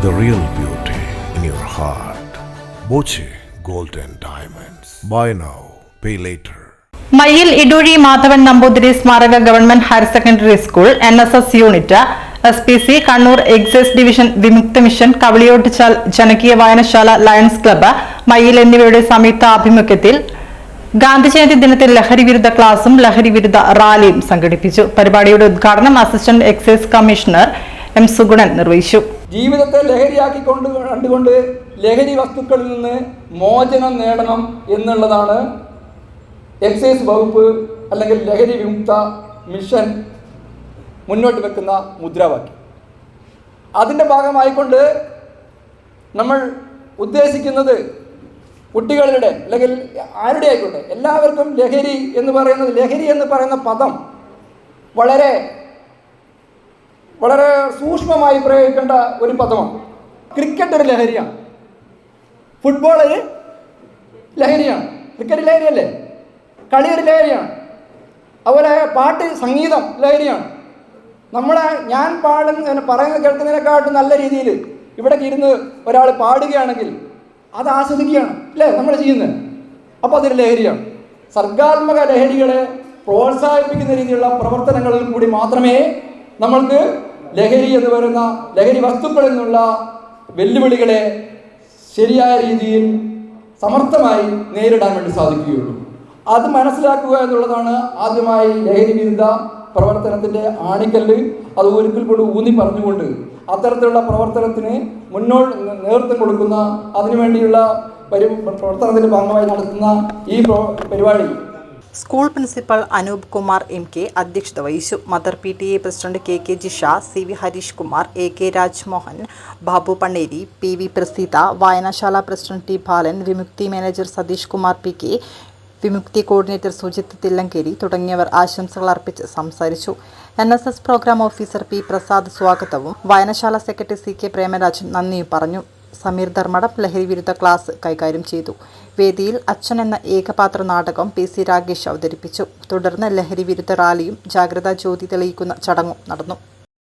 the real beauty in your heart. Boche Gold and Diamonds. Buy now, pay later. Mayyil Iduzhi Madhavan Namboothiri സ്മാരക government higher secondary school N S S unit S P C Kannur excise division Vimukta mission Kavaliyottichal ജനകീയ വായനശാല lions club Mayyil എന്നിവയുടെ സംയുക്ത ആഭിമുഖ്യത്തിൽ ഗാന്ധി ജയന്തി ദിനത്തിൽ ലഹരി വിരുദ്ധ ക്ലാസും ലഹരി വിരുദ്ധ റാലിയും സംഘടിപ്പിച്ചു പരിപാടിയുടെ ഉദ്ഘാടനം assistant excise commissioner M Sugunan നിർവഹിച്ചു ജീവിതത്തെ ലഹരിയാക്കി ലഹരിയാക്കിക്കൊണ്ട് കണ്ടുകൊണ്ട് ലഹരി വസ്തുക്കളിൽ നിന്ന് മോചനം നേടണം എന്നുള്ളതാണ് എക്സൈസ് വകുപ്പ് അല്ലെങ്കിൽ ലഹരി വിമുക്ത മിഷൻ മുന്നോട്ട് വെക്കുന്ന മുദ്രാവാക്യം. അതിന്റെ ഭാഗമായിക്കൊണ്ട് നമ്മൾ ഉദ്ദേശിക്കുന്നത് കുട്ടികളുടെ അല്ലെങ്കിൽ ആരുടെ ആയിക്കോട്ടെ എല്ലാവർക്കും ലഹരി എന്ന് പറയുന്നത് ലഹരി എന്ന് പറയുന്ന പദം വളരെ വളരെ സൂക്ഷ്മമായി പ്രയോഗിക്കേണ്ട ഒരു പദമാണ്. ക്രിക്കറ്റ് ഒരു ലഹരിയാണ്. ഫുട്ബോൾ ഒരു ലഹരിയാണ്. ക്രിക്കറ്റ് ലഹരിയല്ലേ? കളി ഒരു ലഹരിയാണ്. അതുപോലെ പാട്ട് സംഗീതം ലഹരിയാണ്. നമ്മളെ ഞാൻ പാടുന്ന പറയുന്നത് കേൾക്കുന്നതിനെക്കാട്ടും നല്ല രീതിയിൽ ഇവിടെ ഇരുന്ന് ഒരാൾ പാടുകയാണെങ്കിൽ അത് ആസ്വദിക്കുകയാണ് അല്ലേ? നമ്മൾ ചെയ്യുന്നത്. അപ്പോൾ അതൊരു ലഹരിയാണ്. സർഗാത്മക ലഹരികളെ പ്രോത്സാഹിപ്പിക്കുന്ന രീതിയിലുള്ള പ്രവർത്തനങ്ങളിൽ കൂടി മാത്രമേ നമ്മൾക്ക് ലഹരി എന്ന് പറയുന്ന ലഹരി വസ്തുക്കളിൽ നിന്നുള്ള വെല്ലുവിളികളെ ശരിയായ രീതിയിൽ സമർത്ഥമായി നേരിടാൻ വേണ്ടി സാധിക്കുകയുള്ളൂ. അത് മനസ്സിലാക്കുക എന്നുള്ളതാണ് ആദ്യമായി ലഹരി വിരുദ്ധ പ്രവർത്തനത്തിന്റെ ആണിക്കല്ല്. അത് ഒരിക്കൽ കൂടി ഊന്നി പറഞ്ഞുകൊണ്ട് അത്തരത്തിലുള്ള പ്രവർത്തനത്തിന് മുന്നോട്ട് നേതൃത്വം കൊടുക്കുന്ന അതിനുവേണ്ടിയുള്ള പരി പ്രവർത്തനത്തിന്റെ ഭാഗമായി നടത്തുന്ന ഈ പരിപാടി school principal Anoop Kumar M K അധ്യക്ഷത വഹിച്ചു. Mother P T A president K K Jisha C V Harish Kumar A K Rajmohan Babu Panneri P V Praseetha വായനശാല president T Balan Vimukthi manager Satheesh Kumar P K Vimukthi coordinator Sujith Thillankeri തുടങ്ങിയവർ ആശംസകൾ അർപ്പിച്ച് സംസാരിച്ചു. N S S programme officer P Prasad സ്വാഗതവും വായനശാല secretary C K Premarajan നന്ദിയും പറഞ്ഞു. സമീർ ധർമ്മടം ലഹരി വിരുദ്ധ ക്ലാസ് കൈകാര്യം ചെയ്തു. വേദിയിൽ അച്ഛൻ എന്ന ഏകപാത്ര നാടകം പി സി രാഗേഷ് അവതരിപ്പിച്ചു. തുടർന്ന് ലഹരി വിരുദ്ധ റാലിയും ജാഗ്രതാ ജ്യോതി തെളിയിക്കുന്ന ചടങ്ങും നടന്നു.